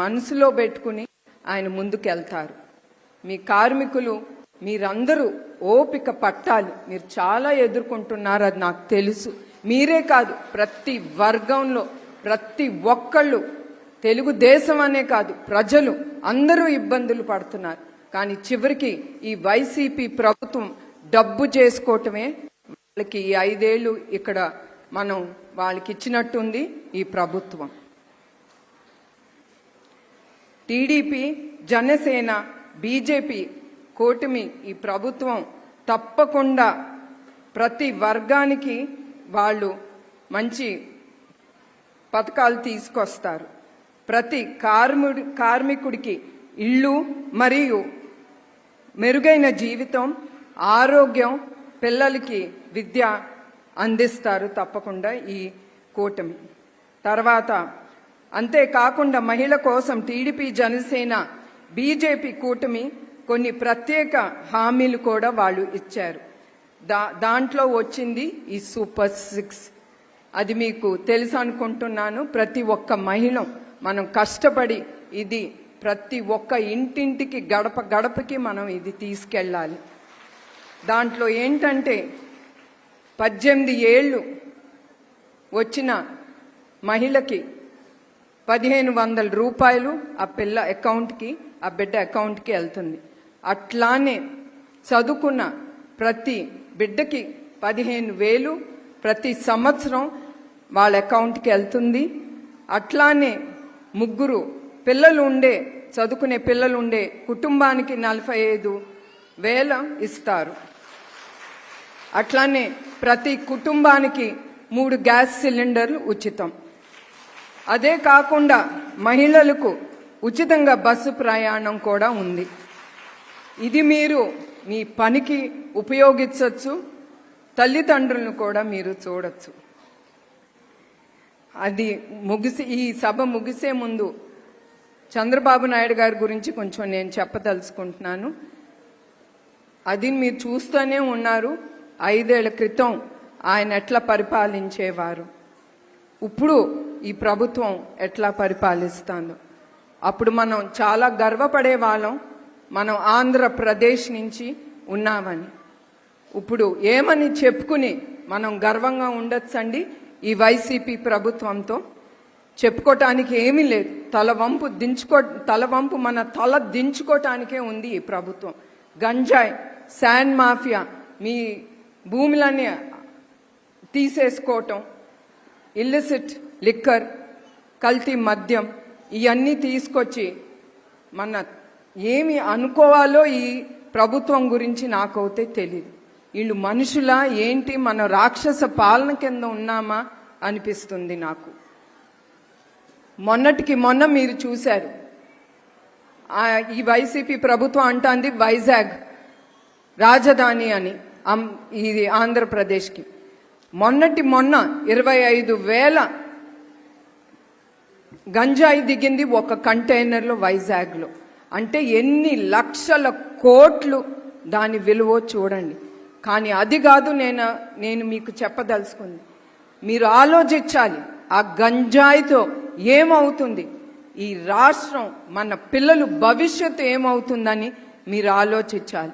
మనసులో పెట్టుకుని ఆయన ముందుకెళ్తారు. మీ కార్మికులు మీరందరూ ఓపిక పట్టాలి. మీరు చాలా ఎదుర్కొంటున్నారు అది నాకు తెలుసు. మీరే కాదు ప్రతి వర్గంలో ప్రతి ఒక్కళ్ళు. తెలుగుదేశం అనే కాదు ప్రజలు అందరూ ఇబ్బందులు పడుతున్నారు. కానీ చివరికి ఈ వైసీపీ ప్రభుత్వం డబ్బు చేసుకోవటమే వాళ్ళకి ఈ ఐదేళ్ళు ఇక్కడ మనం వాళ్ళకి ఇచ్చినట్టుంది ఈ ప్రభుత్వం. టీడీపీ జనసేన బీజేపీ కూటమి ఈ ప్రభుత్వం తప్పకుండా ప్రతి వర్గానికి వాళ్ళు మంచి పథకాలు తీసుకొస్తారు. ప్రతి కార్మిడి కార్మికుడికి ఇల్లు మరియు మెరుగైన జీవితం ఆరోగ్యం పిల్లలకి విద్య అందిస్తారు తప్పకుండా ఈ కూటమి. తర్వాత అంతేకాకుండా మహిళ కోసం టీడీపీ జనసేన బీజేపీ కూటమి కొన్ని ప్రత్యేక హామీలు కూడా వాళ్ళు ఇచ్చారు. దా దాంట్లో వచ్చింది ఈ సూపర్ సిక్స్. అది మీకు తెలుసు అనుకుంటున్నాను ప్రతి ఒక్క మహిళ మనం కష్టపడి ఇది ప్రతి ఒక్క ఇంటింటికి గడప గడపకి మనం ఇది తీసుకెళ్ళాలి. దాంట్లో ఏంటంటే పద్దెనిమిది ఏళ్ళు వచ్చిన మహిళకి పదిహేను వందల రూపాయలు ఆ పిల్ల అకౌంట్కి ఆ బిడ్డ అకౌంట్కి వెళ్తుంది. అట్లానే చదువుకున్న ప్రతి బిడ్డకి పదిహేను వేలు ప్రతి సంవత్సరం వాళ్ళ అకౌంట్కి వెళ్తుంది. అట్లానే ముగ్గురు పిల్లలు ఉండే చదువుకునే పిల్లలు ఉండే కుటుంబానికి నలభై ఐదు వేల ఇస్తారు. అట్లానే ప్రతి కుటుంబానికి మూడు గ్యాస్ సిలిండర్లు ఉచితం. అదే కాకుండా మహిళలకు ఉచితంగా బస్సు ప్రయాణం కూడా ఉంది. ఇది మీరు మీ పనికి ఉపయోగించవచ్చు తల్లిదండ్రులను కూడా మీరు చూడొచ్చు. అది ముగిసి ఈ సభ ముగిసే ముందు చంద్రబాబు నాయుడు గారి గురించి కొంచెం నేను చెప్పదలుచుకుంటున్నాను. అది మీరు చూస్తూనే ఉన్నారు. ఐదేళ్ళ క్రితం ఆయన ఎట్లా పరిపాలించేవారు? ఇప్పుడు ఈ ప్రభుత్వం ఎట్లా పరిపాలిస్తుందో. అప్పుడు మనం చాలా గర్వపడే వాళ్ళం మనం ఆంధ్రప్రదేశ్ నుంచి ఉన్నామని. ఇప్పుడు ఏమని చెప్పుకుని మనం గర్వంగా ఉండొచ్చండి ఈ వైసీపీ ప్రభుత్వంతో? చెప్పుకోవటానికి ఏమీ లేదు. తల వంపు దించుకో తల వంపు మన తల దించుకోవటానికే ఉంది ఈ ప్రభుత్వం. గంజాయి శాండ్ మాఫియా మీ భూములన్నీ తీసేసుకోవటం ఇల్లిసిట్ లిక్కర్ కల్తీ మద్యం ఇవన్నీ తీసుకొచ్చి మన ఏమి అనుకోవాలో ఈ ప్రభుత్వం గురించి నాకైతే తెలియదు వీళ్ళు మనుషులా ఏంటి మన రాక్షస పాలన కింద ఉన్నామా అనిపిస్తుంది నాకు. మొన్నటికి మొన్న మీరు చూశారు. ఈ వైసీపీ ప్రభుత్వం అంటుంది వైజాగ్ రాజధాని అని ఇది ఆంధ్రప్రదేశ్కి. మొన్నటి మొన్న ఇరవై ఐదు వేల గంజాయి దిగింది ఒక కంటైనర్లో వైజాగ్లో. అంటే ఎన్ని లక్షల కోట్లు దాని విలువ చూడండి. కానీ అది కాదు నేను నేను మీకు చెప్పదలుచుకుంది. మీరు ఆలోచించాలి ఆ గంజాయితో ఏమవుతుంది? ఈ రాష్ట్రం మన పిల్లలు భవిష్యత్తు ఏమవుతుందని మీరు ఆలోచించాలి.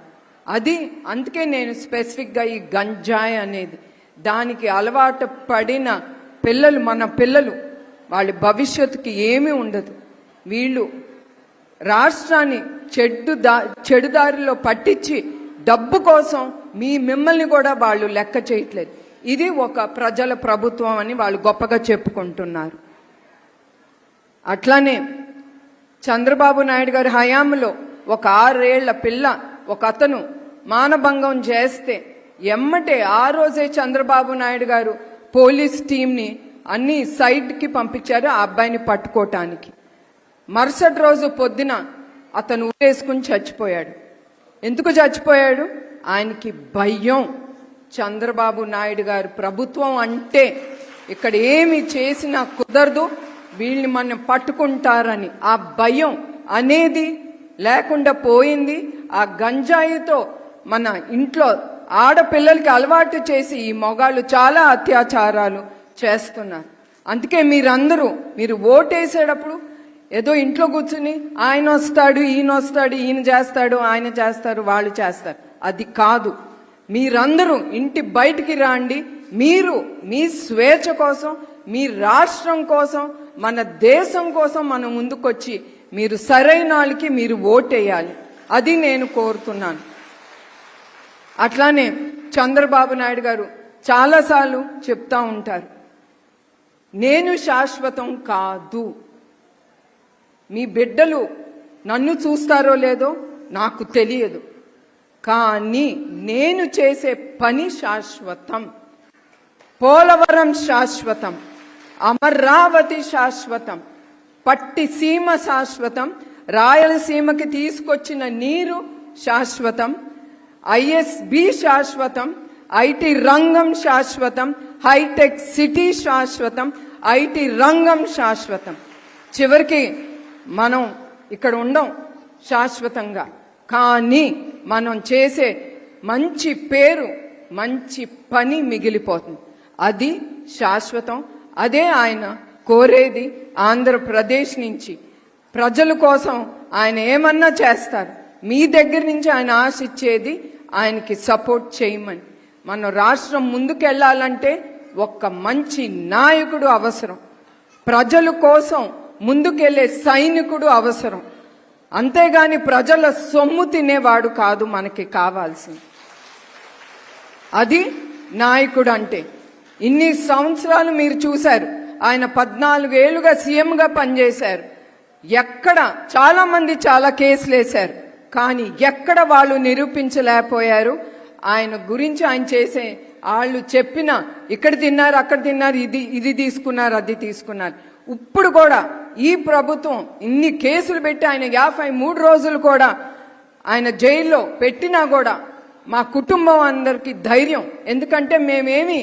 అది అందుకే నేను స్పెసిఫిక్గా ఈ గంజాయి అనేది దానికి అలవాటు పడిన పిల్లలు మన పిల్లలు వాళ్ళ భవిష్యత్తుకి ఏమీ ఉండదు. వీళ్ళు రాష్ట్రాన్ని చెడ్డు దా చెడు దారిలో పట్టించి డబ్బు కోసం మీ మిమ్మల్ని కూడా వాళ్ళు లెక్క చేయట్లేదు. ఇది ఒక ప్రజల ప్రభుత్వం అని వాళ్ళు గొప్పగా చెప్పుకుంటున్నారు. అట్లానే చంద్రబాబు నాయుడు గారి హయాంలో ఒక ఆరేళ్ళ పిల్ల ఒక అతను మానభంగం చేస్తే ఎమ్మటే ఆ రోజే చంద్రబాబు నాయుడు గారు పోలీస్ టీంని అన్ని సైడ్కి పంపించారు ఆ అబ్బాయిని పట్టుకోవటానికి మరుసటి రోజు పొద్దున అతను ఊరేసుకుని చచ్చిపోయాడు. ఎందుకు చచ్చిపోయాడు? ఆయనకి భయం. చంద్రబాబు నాయుడు గారు ప్రభుత్వం అంటే ఇక్కడ ఏమి చేసినా కుదరదు వీళ్ళని మనం పట్టుకుంటారని. ఆ భయం అనేది లేకుండా పోయింది. ఆ గంజాయితో మన ఇంట్లో ఆడపిల్లలకి అలవాటు చేసి ఈ మొగాళ్ళు చాలా అత్యాచారాలు. చేస్తున్నారు అందుకే మీరందరూ మీరు ఓటేసేటప్పుడు ఏదో ఇంట్లో కూర్చుని ఆయన వస్తాడు ఈయన వస్తాడు ఈయన చేస్తాడు ఆయన చేస్తారు వాళ్ళు చేస్తారు. అది కాదు. మీరందరూ ఇంటి బయటికి రాండి. మీరు మీ స్వేచ్ఛ కోసం మీ రాష్ట్రం కోసం మన దేశం కోసం మనం ముందుకొచ్చి మీరు సరైన వాళ్ళకి మీరు ఓటేయాలి. అది నేను కోరుతున్నాను. అట్లానే చంద్రబాబు నాయుడు గారు చాలాసార్లు చెప్తా ఉంటారు. నేను శాశ్వతం కాదు. మీ బిడ్డలు నన్ను చూస్తారో లేదో నాకు తెలియదు. కానీ నేను చేసే పని శాశ్వతం. పోలవరం శాశ్వతం. అమరావతి శాశ్వతం. పట్టిసీమ శాశ్వతం. రాయలసీమకి తీసుకొచ్చిన నీరు శాశ్వతం. ఐఎస్బి శాశ్వతం. ఐటీ రంగం శాశ్వతం హైటెక్ సిటీ శాశ్వతం ఐటీ రంగం శాశ్వతం. చివరికి మనం ఇక్కడ ఉండం శాశ్వతంగా. కానీ మనం చేసే మంచి పేరు మంచి పని మిగిలిపోతుంది. అది శాశ్వతం. అదే ఆయన కోరేది ఆంధ్రప్రదేశ్ నుంచి. ప్రజల కోసం ఆయన ఏమన్నా చేస్తారు? మీ దగ్గర నుంచి ఆయన ఆశిచ్చేది ఆయనకి సపోర్ట్ చేయమని. మన రాష్ట్రం ముందుకెళ్ళాలంటే ఒక్క మంచి నాయకుడు అవసరం. ప్రజల కోసం ముందుకెళ్ళే సైనికుడు అవసరం. అంతేగాని ప్రజల సొమ్ము తినేవాడు కాదు మనకి కావాల్సింది. అది నాయకుడు అంటే. ఇన్ని సంవత్సరాలు మీరు చూశారు. ఆయన పద్నాలుగేళ్ళుగా సీఎంగా పనిచేశారు. ఎక్కడ చాలా మంది చాలా కేసులు వేశారు కానీ ఎక్కడ వాళ్ళు నిరూపించలేకపోయారు? ఆయన గురించి ఆయన చేసే వాళ్ళు చెప్పిన ఇక్కడ తిన్నారు అక్కడ తిన్నారు ఇది ఇది తీసుకున్నారు అది తీసుకున్నారు. ఇప్పుడు కూడా ఈ ప్రభుత్వం ఇన్ని కేసులు పెట్టి ఆయన యాభై మూడు రోజులు కూడా ఆయన జైల్లో పెట్టినా కూడా మా కుటుంబం అందరికి ధైర్యం. ఎందుకంటే మేమేమి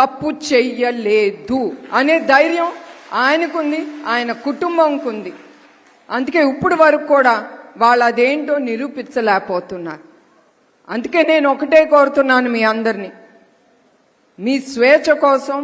తప్పు చెయ్యలేదు అనే ధైర్యం ఆయనకుంది ఆయన కుటుంబంకుంది. అందుకే ఇప్పుడు వరకు కూడా వాళ్ళు అదేంటో నిరూపించలేకపోతున్నారు. అందుకే నేను ఒకటే కోరుతున్నాను మీ అందరినీ. మీ స్వేచ్ఛ కోసం